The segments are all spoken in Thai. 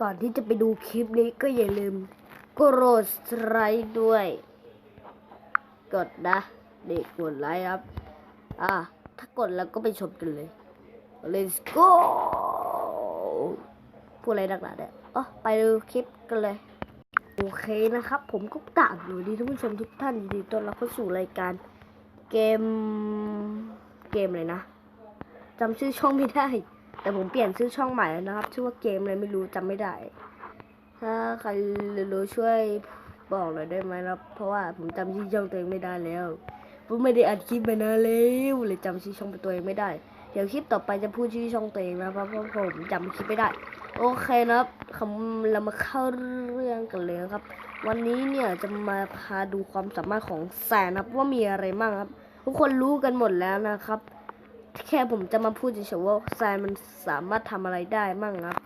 ก่อนที่จะไปดูคลิปนี้ก็อย่าลืมกดสไลค์ด้วย กดนะเด็กกดไลค์ครับ อะ ถ้ากดแล้วก็ไปชมกันเลย let's go พูดอะไรดักหนาเนี่ยอ๋อไปดูคลิปกันเลย โอเคนะครับ ผมก็กราบอยู่ดีท่านผู้ชมทุกท่านยินดีต้อนรับเข้าสู่รายการ เกม เกมเลยนะจำชื่อช่องไม่ได้ แต่ผมเปลี่ยนชื่อช่องใหม่แล้วนะครับ ชื่อว่าเกมอะไรไม่รู้จำไม่ได้ ถ้าใครรู้ช่วยบอกหน่อยได้ไหมครับ เพราะว่าผมจำชื่อช่องตัวเองไม่ได้แล้วผมไม่ได้อัดคลิปมานานแล้วเลยจำชื่อช่องตัวเองไม่ได้ เดี๋ยวคลิปต่อไปจะพูดชื่อช่องตัวเองนะเพราะเพราะผมจำคลิปไม่ได้ โอเคนะครับคำเรามาเข้าเรื่องกันเลยนะครับ วันนี้เนี่ยจะมาพาดูความสามารถของแสนนะครับว่ามีอะไรบ้างครับ ทุกคนรู้กันหมดแล้วนะครับ แค่ผมจะมาพูดเฉยๆว่าแซนมันสามารถทำอะไรได้มั่งครับ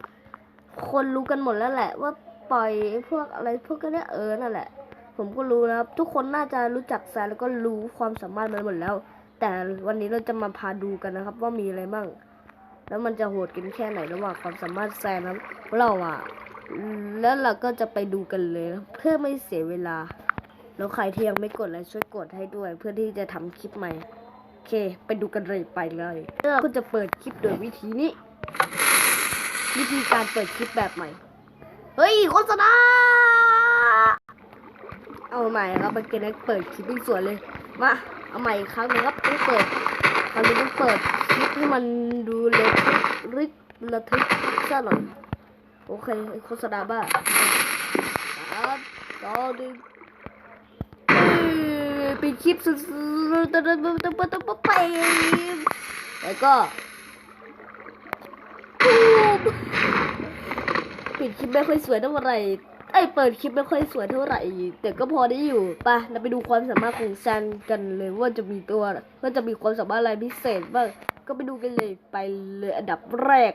คนรู้กันหมดแล้วแหละ ว่าปล่อยพวกอะไรพวกกันี้เออนั่นแหละ ผมก็รู้นะครับ ทุกคนน่าจะรู้จักแซนแล้วก็รู้ความสามารถมันหมดแล้ว แต่วันนี้เราจะมาพาดูกันนะครับ ว่ามีอะไรบ้างแล้วมันจะโหดกันแค่ไหนระหว่างความสามารถแซนนะเราอะ แล้วเราก็จะไปดูกันเลยนะเพื่อไม่เสียเวลา แล้วใครที่ยังไม่กดเลยช่วยกดให้ด้วย เพื่อที่จะทำคลิปใหม่ เค ไปดูกันเลยไปเลยเราก็จะเปิดคลิปโดยวิธีนี้ วิธีการเปิดคลิปแบบใหม่ เฮ้ยโฆษณาเอาใหม่ครับมันเกนเปิดคลิปให้สวยเลย มาเอาใหม่อีกครั้งนึงครับต้องเปิดครั้งนี้ต้องเปิดคลิปให้มันดูเล็กริกระทึกซะหน่อยโอเคโฆษณาบ้าสามสองหนึ่ง ปิดคลิปสุดๆตะตะตะตะตะตะไปแล้วก็ตูมปิดคลิปไม่ค่อยสวยเท่าไหร่ไอยเปิดคลิปไม่ค่อยสวยเท่าไหร่ แต่ก็พอได้อยู่ไปเราไปดูความสามารถของซันกันเลยว่าจะมีตัวว่าจะมีความสามารถอะไรพิเศษบ้างก็ไปดูกันเลยไปเลยอันดับแรก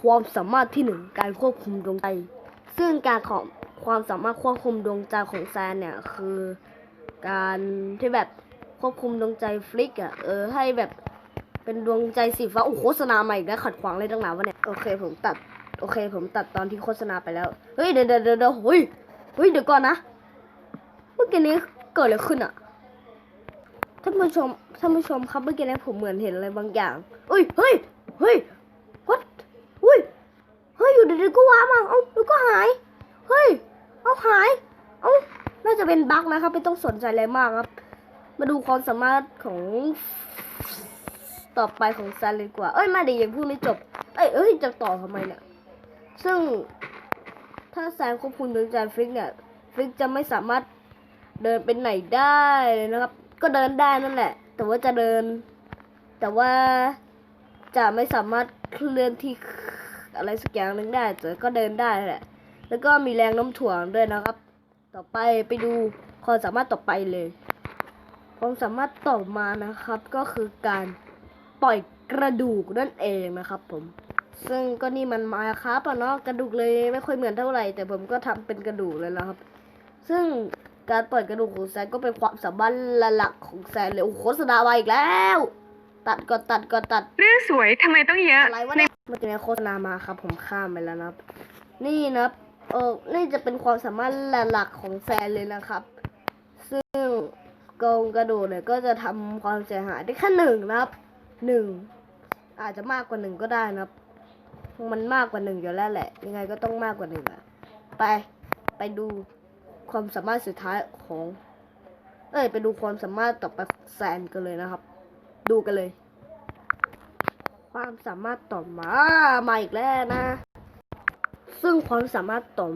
ความสามารถที่หนึ่งการควบคุมดวงใจซึ่งการของ ความสามารถควบคุมดวงใจของแซนเนี่ยคือการที่แบบควบคุมดวงใจฟลิกอะเออให้แบบเป็นดวงใจสีฟ้าโอ้โฆษณาใหม่อีกแล้วขัดขวางเลยตั้งนานวะเนี่ยโอเคผมตัดโอเค ผมตัดตอนที่โฆษณาไปแล้วเฮ้ยเดี๋ยวเดี๋ยวเดี๋ยวเฮ้ยเฮ้ยเดี๋ยวก่อนนะเมื่อกี้นี้เกิดอะไรขึ้นอะท่านผู้ชมท่านผู้ชมครับเมื่อกี้นี้ผมเหมือนเห็นอะไรบางอย่างเฮ้ยเฮ้ยเฮ้ย what อุ้ยเฮ้ยอยู่เดีๆก็ว้ามาเอ้าแล้วก็หายเฮ้ย เอาหาย เอาน่าจะเป็นบั๊กนะครับ ไม่ต้องสนใจอะไรมากครับ มาดูความสามารถของ ต่อไปของซาเลยกว่า เอ้ย มาเดี๋ยวยังพูดไม่จบ เอ้ย เอ้ย จะต่อทำไมเนี่ย ซึ่ง ถ้าแซงควบคุมดวงใจฟิกเนี่ย ฟิกจะไม่สามารถเดินไปไหนได้เลยนะครับ ก็เดินได้นั่นแหละ แต่ว่าจะเดิน แต่ว่าจะไม่สามารถเคลื่อนที่อะไรสักอย่างหนึ่งได้แต่ก็เดินได้แหละ แล้วก็มีแรงโน้มถ่วงด้วยนะครับ ต่อไปไปดูความสามารถต่อไปเลยความสามารถต่อมานะครับ ก็คือการปล่อยกระดูกนั่นเองนะครับ ผม ซึ่งก็นี่มันมาครับอะเนาะกระดูกเลยไม่ค่อยเหมือนเท่าไหร่แต่ผมก็ทำเป็นกระดูกเลยนะครับ ซึ่งการปล่อยกระดูกของแซนก็เป็นความสามารถหลักของแซนเลยโอ้โหโฆษณามาอีกแล้ว ตัดก่อนตัดก่อนตัด เรื่องสวยทำไมต้องเยอะอะไรวะเนี่ยเมื่อกี้โฆษณามาครับ ผมข้ามไปแล้วนะครับนี่นะครับ เออนี่จะเป็นความสามารถหลักของแซนเลยนะครับ ซึ่งกองกระโดดเนี่ยก็จะทำความเสียหายได้แค่หนึ่งนะครับหนึ่งอาจจะมากกว่าหนึ่งก็ได้นะครับ มันมากกว่าหนึ่งอยู่แล้วแหละ ยังไงก็ต้องมากกว่าหนึ่งอะไปไปดูความสามารถสุดท้ายของ เอ้ยไปดูความสามารถต่อไปแซนกันเลยนะครับ ดูกันเลย ความสามารถต่อมามาอีกแล้วนะ ซึ่งความสามารถต่อ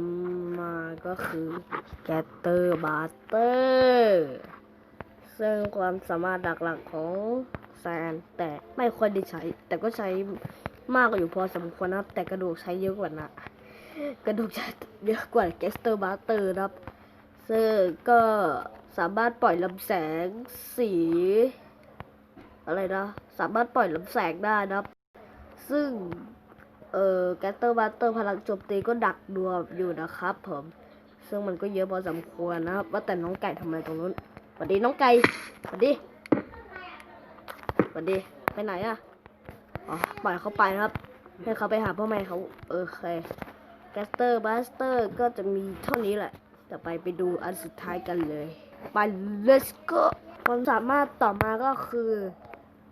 มาก็คือแกตเตอร์บาเตอร์ซึ่งความสามารถหลักๆของแซนแต่ไม่ค่อยได้ใช้ แต่ก็ใช้มากอยู่พอสมควรนะครับแต่กระดูกใช้เยอะกว่านะกระดูกใช้เยอะกว่าแกสเตอร์บาเตอร์นะครับ ซึ่งก็สามารถปล่อยลำแสงสี อะไรนะ สามารถปล่อยลำแสงได้นะครับ ซึ่ง เอ่อแกตเตอร์บัตเตอร์พลังโจมตีก็ดักดวงอยู่นะครับผมซึ่งมันก็เยอะพอสมควรนะครับว่าแต่น้องไก่ทำอะไรตรงนู้นสวัสดีน้องไก่สวัสดีสวัสดีไปไหนอะอ๋อปล่อยเขาไปนะครับให้เขาไปหาพ่อแม่เขาเออเคแกสเตอร์บัสเตอร์ก็จะมีเท่านี้แหละต่ไปไปดูอันสุดท้ายกันเลยไป let's go ความสามารถต่อมาก็คือ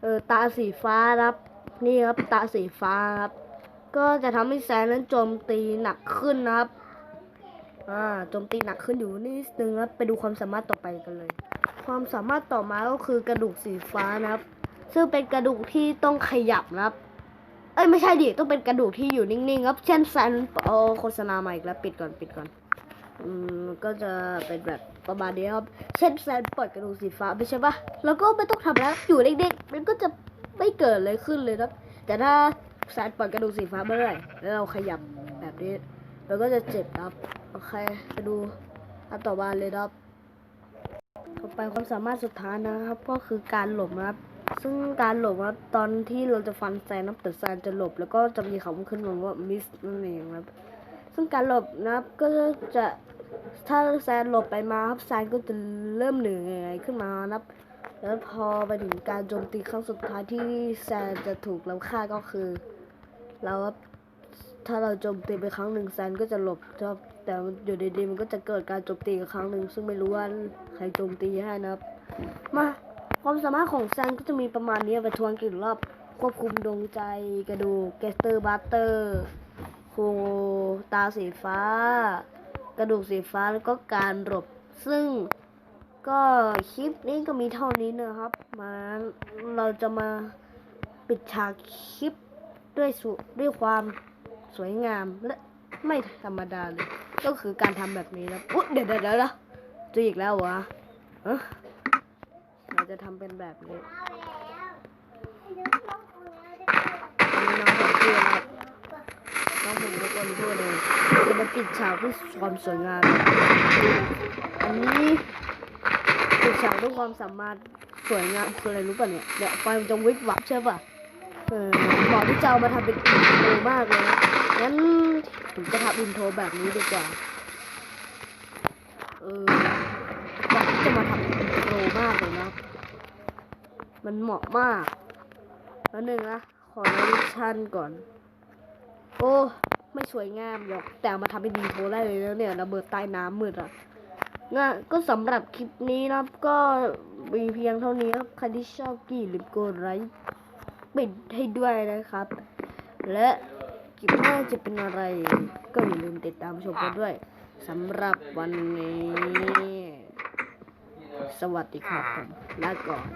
เออตาสีฟ้าครับ นี่ครับตาสีฟ้าครับ ก็จะทำให้แซนนั้นโจมตีหนักขึ้นนะครับ อ่าโจมตีหนักขึ้นอยู่นิดนึงครับไปดูความสามารถต่อไปกันเลย ความสามารถต่อมาก็คือกระดูกสีฟ้านะครับ ซึ่งเป็นกระดูกที่ต้องขยับนะครับ เอ้ยไม่ใช่ดิต้องเป็นกระดูกที่อยู่นิ่งๆครับ เช่นแซนโอโฆษณาใหม่อีกแล้วปิดก่อนปิดก่อน อืมก็จะเป็นแบบประมาณนี้ครับ เช่นแซนเปิดกระดูกสีฟ้าไม่ใช่ปะแล้วก็ไม่ต้องทำแล้วอยู่เด็กๆมันก็จะไม่เกิดเลยขึ้นเลยครับ แต่ถ้า แซนปิดกระดูกสีฟ้าเมื่อไรแล้วเราขยับแบบนี้เราก็จะเจ็บครับโอเคไปดูอันต่อมาเลยครับต่อไปความสามารถสุดท้ายนะครับ ก็คือการหลบนะครับ ซึ่งการหลบนะครับตอนที่เราจะฟันแซนนับแต่แซนจะหลบ แล้วก็จะมีคำขึ้นมาว่ามิสนั่นเองครับซึ่งการหลบนะครับก็จะถ้าแซนหลบไปมาครับแซนก็จะเริ่มเหนื่อยขึ้นมานะครับ แล้วพอไปถึงการโจมตีครั้งสุดท้ายที่แซนจะถูกเราฆ่าก็คือเราถ้าเราโจมตีไปครั้งหนึ่งแซนก็จะหลบครับแต่อยู่ดีๆมันก็จะเกิดการโจมตีอีกครั้งหนึ่งซึ่งไม่รู้ว่าใครโจมตีให้นะครับ มาความสามารถของแซนก็จะมีประมาณนี้ไปทวนกี่รอบควบคุมดวงใจกระดูกเกสเตอร์บัตเตอร์โคตาสีฟ้า กระดูกสีฟ้าแล้วก็การหลบซึ่ง ก็คลิปนี้ก็มีเท่านี้นะครับ มาเราจะมาปิดฉากคลิปด้วยสุด้วยความสวยงามและไม่ธรรมดาเลย ก็คือการทำแบบนี้นะอุ๊ยเดี๋ยวเดี๋ยวเดี๋ยวเดี๋ยวจะอีกแล้วเหรอเออเราจะทำเป็นแบบนี้อันนี้องผมพูดนะน้องผมทุกคนพูดเลยจะมาปิดฉากด้วยความสวยงามอันนี้ ปิดฉากด้วยความสามารถสวยงามคืออะไรรู้ป่ะเนี่ยเดี๋ยวไฟมันจะวิบวับใช่ป่ะเออหมาะที่จะเอามาทำเป็นอินโทรมากเลยงั้นผมจะทำอินโทรแบบนี้ดีกว่าเอออยากที่จะมาทำอินโทรมากเลยนะมันเหมาะมากแล้วหนึ่งนะขอนาวิชั่นก่อน โอ้ไม่สวยงามหรอกแต่ามาทำเป็นอินโทรได้เลยแล้วเนี่ยระเบิดใต้น้ำมืดอะ นะก็สำหรับคลิปนี้นะครับก็มีเพียงเท่านี้ครับใครที่ชอบกี่ลืมกดไลค์ปิดให้ด้วยนะครับ และคลิปหน้าจะเป็นอะไร ก็อย่าลืมติดตามชมกันด้วยสำหรับวันนี้ สวัสดีครับผมลาก่อน